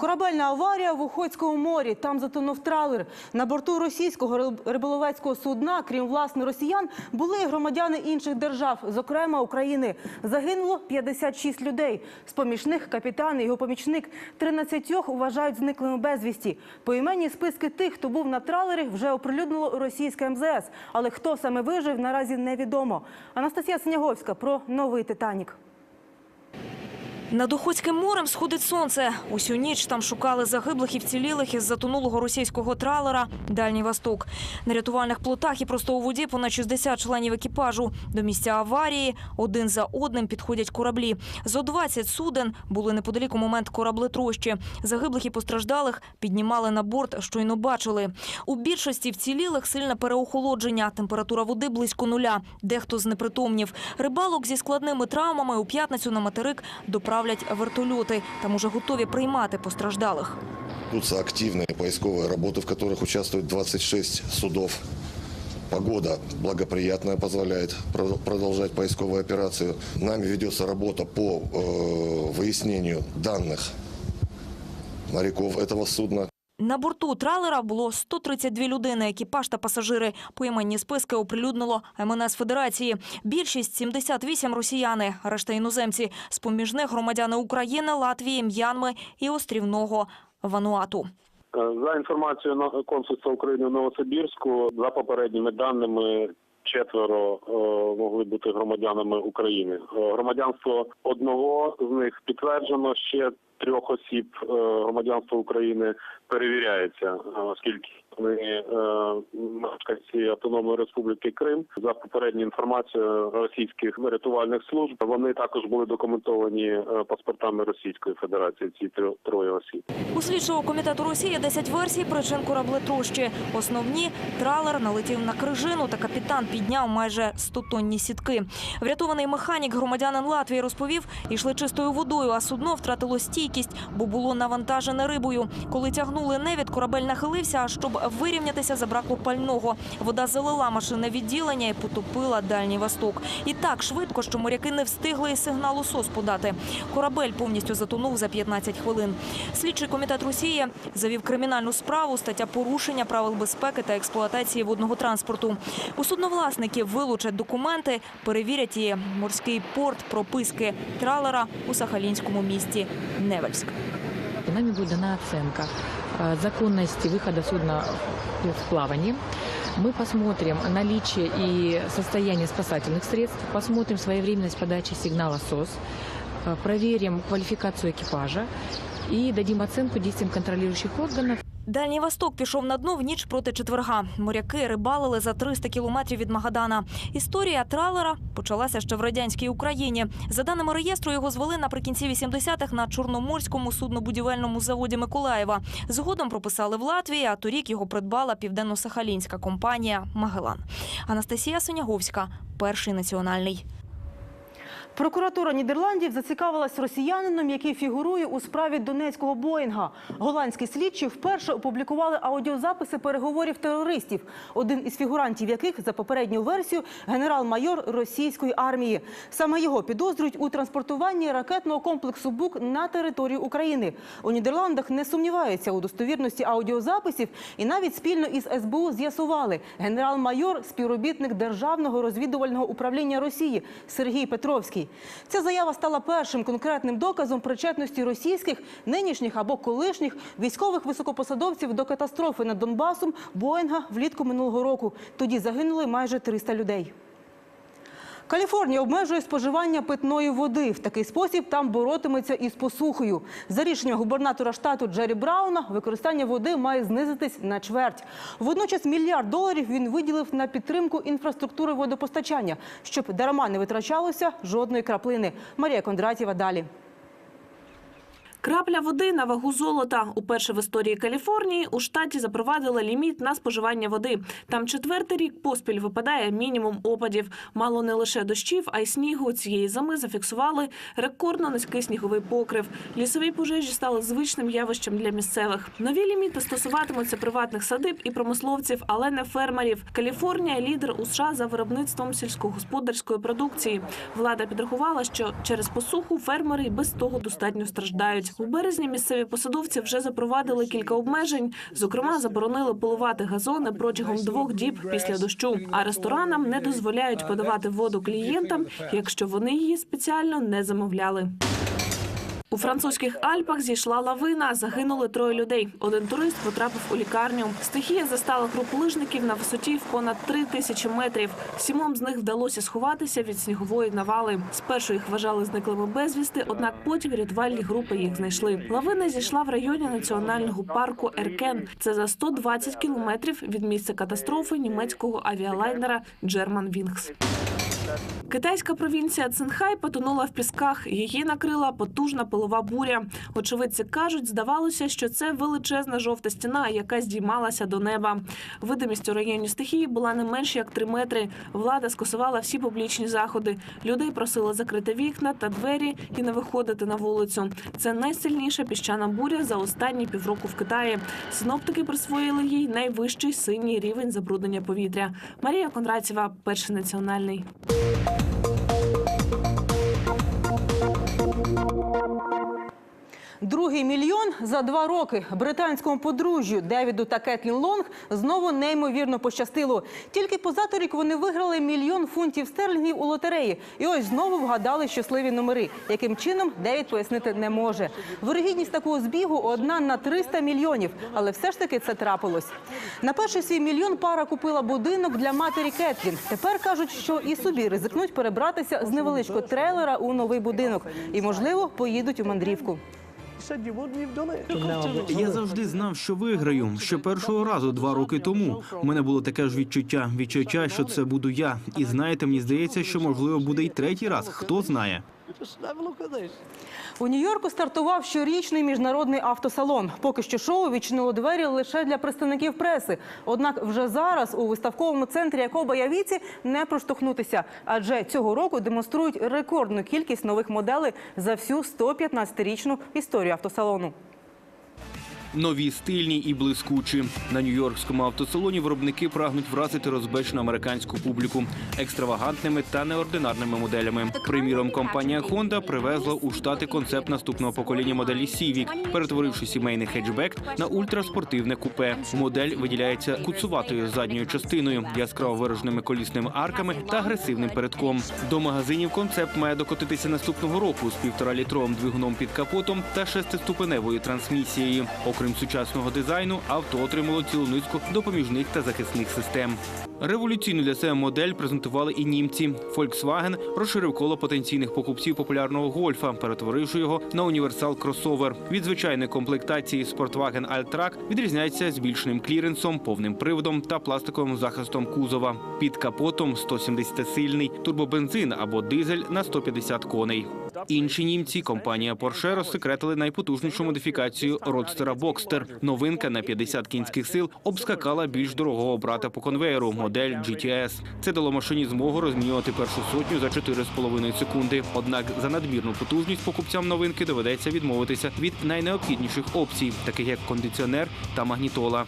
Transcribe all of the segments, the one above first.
Корабельна аварія в Охотському морі. Там затонув тралер. На борту російського риболовецького судна, крім власне росіян, були і громадяни інших держав, зокрема України. Загинуло 56 людей. З поміж них капітан і його помічник 13 вважають зниклими безвісті. Поіменні списки тих, хто був на тралері, вже оприлюднило російське МЗС. Але хто саме вижив, наразі невідомо. Анастасія Синяговська про новий Титанік. Над Охотським морем сходить сонце. Усю ніч там шукали загиблих і вцілілих із затонулого російського тралера «Дальній Восток». На рятувальних плотах і просто у воді понад 60 членів екіпажу. До місця аварії один за одним підходять кораблі. Зо 20 суден були неподалік у момент кораблетрощі. Загиблих і постраждалих піднімали на борт, щойно бачили. У більшості вцілілих сильне переохолодження, температура води близько нуля. Дехто знепритомнів. Рибалок зі складними травмами у п'ятницю на материк доправлять вертольоти. Там уже готові приймати постраждалих. Ведутся активные поисковые работы, в которых участвует 26 судов. Погода благоприятная позволяет про- продолжать поисковую операцию. Нами ведется работа по э, выяснению данных моряков этого судна. На борту тралера було 132 людини, екіпаж та пасажири. Поіменні списки оприлюднило МНС Федерації. Більшість – 78 росіяни, решта іноземці. З-поміж них громадяни України, Латвії, М'янми і острівного Вануату. Е, За інформацією консульства України в Новосибірську, за попередніми даними, четверо е, могли бути громадянами України. Е, Громадянство одного з них підтверджено, ще трьох осіб е, громадянство України перевіряється, е, оскільки вони е, мешканці Автономної Республіки Крим. За попередньою інформацією російських рятувальних служб, вони також були документовані паспортами Російської Федерації. Ці тро- троє осіб. У слідчого комітету Росії 10 версій причин кораблетрощі. Основні – тралер налетів на крижину та капітан підняв майже 100-тонні сітки. Врятований механік громадянин Латвії розповів, йшли чистою водою, а судно втратило стійкість, бо було навантажене рибою. Коли тягнули невід, корабель нахилився, а щоб вирівнятися, забракло пального. Вода залила машинне відділення і потопила Дальній Восток. І так швидко, що моряки не встигли сигналу СОС подати. Корабель повністю затонув за 15 хвилин. Слідчий комітет Росії завів кримінальну справу, стаття порушення правил безпеки та експлуатації водного транспорту. У судновласників вилучать документи, перевірять і морський порт прописки тралера у Сахалінському місті Невельськ. Нами будет дана оценка э, законности выхода судна в плавание. Мы посмотрим наличие и состояние спасательных средств, посмотрим своевременность подачи сигнала СОС, э, проверим квалификацию экипажа и дадим оценку действиям контролирующих органов. Дальній Восток пішов на дно в ніч проти четверга. Моряки рибалили за 300 кілометрів від Магадана. Історія тралера почалася ще в радянській Україні. За даними реєстру, його звели наприкінці 80-х на Чорноморському суднобудівельному заводі Миколаєва. Згодом прописали в Латвії, а торік його придбала південно-сахалінська компанія Магелан. Анастасія Соняговська, перший національний. Прокуратура Нідерландів зацікавилась росіянином, який фігурує у справі донецького Боїнга. Голландські слідчі вперше опублікували аудіозаписи переговорів терористів, один із фігурантів яких за попередню версію генерал-майор російської армії. Саме його підозрюють у транспортуванні ракетного комплексу БУК на територію України. У Нідерландах не сумніваються у достовірності аудіозаписів і навіть спільно із СБУ з'ясували генерал-майор, співробітник Державного розвідувального управління Росії Сергій Петровський. Ця заява стала першим конкретним доказом причетності російських нинішніх або колишніх військових високопосадовців до катастрофи над Донбасом Боїнга влітку минулого року. Тоді загинули майже 300 людей. Каліфорнія обмежує споживання питної води. В такий спосіб там боротиметься із посухою. За рішенням губернатора штату Джері Брауна використання води має знизитись на чверть. Водночас мільярд доларів він виділив на підтримку інфраструктури водопостачання, щоб дарма не витрачалося жодної краплини. Марія Кондратєва далі. Крапля води на вагу золота. Уперше в історії Каліфорнії у штаті запровадили ліміт на споживання води. Там четвертий рік поспіль випадає мінімум опадів. Мало не лише дощів, а й снігу. Цієї зими зафіксували рекордно низький сніговий покрив. Лісові пожежі стали звичним явищем для місцевих. Нові ліміти стосуватимуться приватних садиб і промисловців, але не фермерів. Каліфорнія лідер у США за виробництвом сільськогосподарської продукції. Влада підрахувала, що через посуху фермери й без того достатньо страждають. У березні місцеві посадовці вже запровадили кілька обмежень. Зокрема, заборонили поливати газони протягом двох діб після дощу. А ресторанам не дозволяють подавати воду клієнтам, якщо вони її спеціально не замовляли. У французьких Альпах зійшла лавина. Загинули троє людей. Один турист потрапив у лікарню. Стихія застала групу лижників на висоті в понад три тисячі метрів. Сімом з них вдалося сховатися від снігової навали. Спершу їх вважали зниклими безвісти, однак потім рятувальні групи їх знайшли. Лавина зійшла в районі національного парку Еркен. Це за 120 кілометрів від місця катастрофи німецького авіалайнера Джерман Вінгс. Китайська провінція Цинхай потонула в пісках. Її накрила потужна пилова буря. Очевидці кажуть, здавалося, що це величезна жовта стіна, яка здіймалася до неба. Видимість у районі стихії була не менш як три метри. Влада скасувала всі публічні заходи. Людей просили закрити вікна та двері і не виходити на вулицю. Це найсильніша піщана буря за останні півроку в Китаї. Синоптики присвоїли їй найвищий синій рівень забруднення повітря. Марія Кондратєва, перший національний. Thank you. Другий мільйон за два роки британському подружжю Девіду та Кетлін Лонг знову неймовірно пощастило. Тільки позаторік вони виграли мільйон фунтів стерлінгів у лотереї. І ось знову вгадали щасливі номери. Яким чином Девід пояснити не може. Вирогідність такого збігу одна на 300 мільйонів, але все ж таки це трапилось. На перший свій мільйон пара купила будинок для матері Кетлін. Тепер кажуть, що і собі ризикнуть перебратися з невеличкого трейлера у новий будинок і, можливо, поїдуть у мандрівку. Я завжди знав, що виграю. Ще першого разу два роки тому. У мене було таке ж відчуття. Відчуття, що це буду я. І знаєте, мені здається, що можливо буде й третій раз. Хто знає? У Нью-Йорку стартував щорічний міжнародний автосалон. Поки що шоу відчинило двері лише для представників преси. Однак вже зараз у виставковому центрі Якоба Явіці не проштовхнутися, адже цього року демонструють рекордну кількість нових моделей за всю 115-річну історію автосалону. Нові стильні і блискучі на нью-йоркському автосалоні. Виробники прагнуть вразити розбечну американську публіку екстравагантними та неординарними моделями. Приміром, компанія Honda привезла у штати концепт наступного покоління моделі Civic, перетворивши сімейний хетчбек на ультраспортивне купе. Модель виділяється куцуватою задньою частиною, яскраво вираженими колісними арками та агресивним передком. До магазинів концепт має докотитися наступного року з півторалітровим двигуном під капотом та шестиступеневою трансмісією. Окрім сучасного дизайну, авто отримало цілу низку допоміжних та захисних систем. Революційну для себе модель презентували і німці. Volkswagen розширив коло потенційних покупців популярного гольфа, перетворивши його на універсал кросовер. Від звичайної комплектації Sportwagen Alltrack відрізняється збільшеним кліренсом, повним приводом та пластиковим захистом кузова. Під капотом 170-сильний турбобензин або дизель на 150 коней. Інші німці, компанія Porsche, розсекретили найпотужнішу модифікацію родстера Boxster. Новинка на 50 кінських сил обскакала більш дорогого брата по конвеєру модель GTS. Це дало машині змогу розмінювати першу сотню за 4,5 секунди. Однак за надмірну потужність покупцям новинки доведеться відмовитися від найнеобхідніших опцій, таких як кондиціонер та магнітола.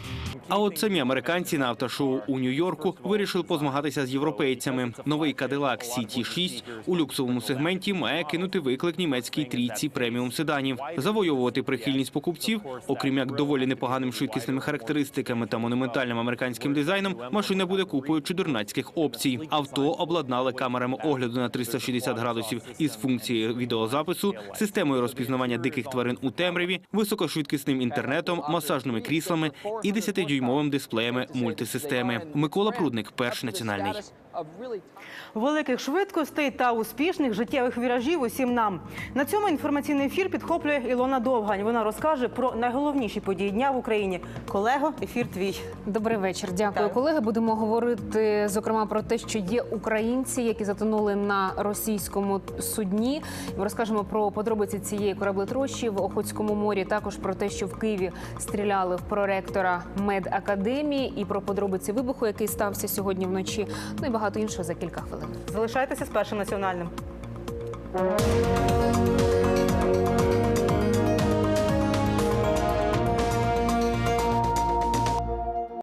А от самі американці на автошоу у Нью-Йорку вирішили позмагатися з європейцями. Новий Cadillac CT-6 у люксовому сегменті має кинути виклик німецькій трійці преміум седанів, завойовувати прихильність покупців, окрім як доволі непоганим швидкісними характеристиками та монументальним американським дизайном. Машина буде купою чудернацьких опцій. Авто обладнали камерами огляду на 360 градусів із функцією відеозапису, системою розпізнавання диких тварин у темряві, високошвидкісним інтернетом, масажними кріслами і 10-дюймовим дисплеями мультисистеми. Микола Прудник, перший національний. Великих швидкостей та успішних життєвих віражів усім нам. На цьому інформаційний ефір підхоплює Ілона Довгань. Вона розкаже про найголовніші події дня в Україні. Колего, ефір твій. Добрий вечір. Дякую, Так. колеги. Будемо говорити зокрема про те, що є українці, які затонули на російському судні. Ми розкажемо про подробиці цієї кораблетрощі в Охотському морі. Також про те, що в Києві стріляли в проректора медакадемії, і про подробиці вибуху, який стався сьогодні вночі. Ну і багато іншого за кілька хвилин. Залишайтеся з першим національним.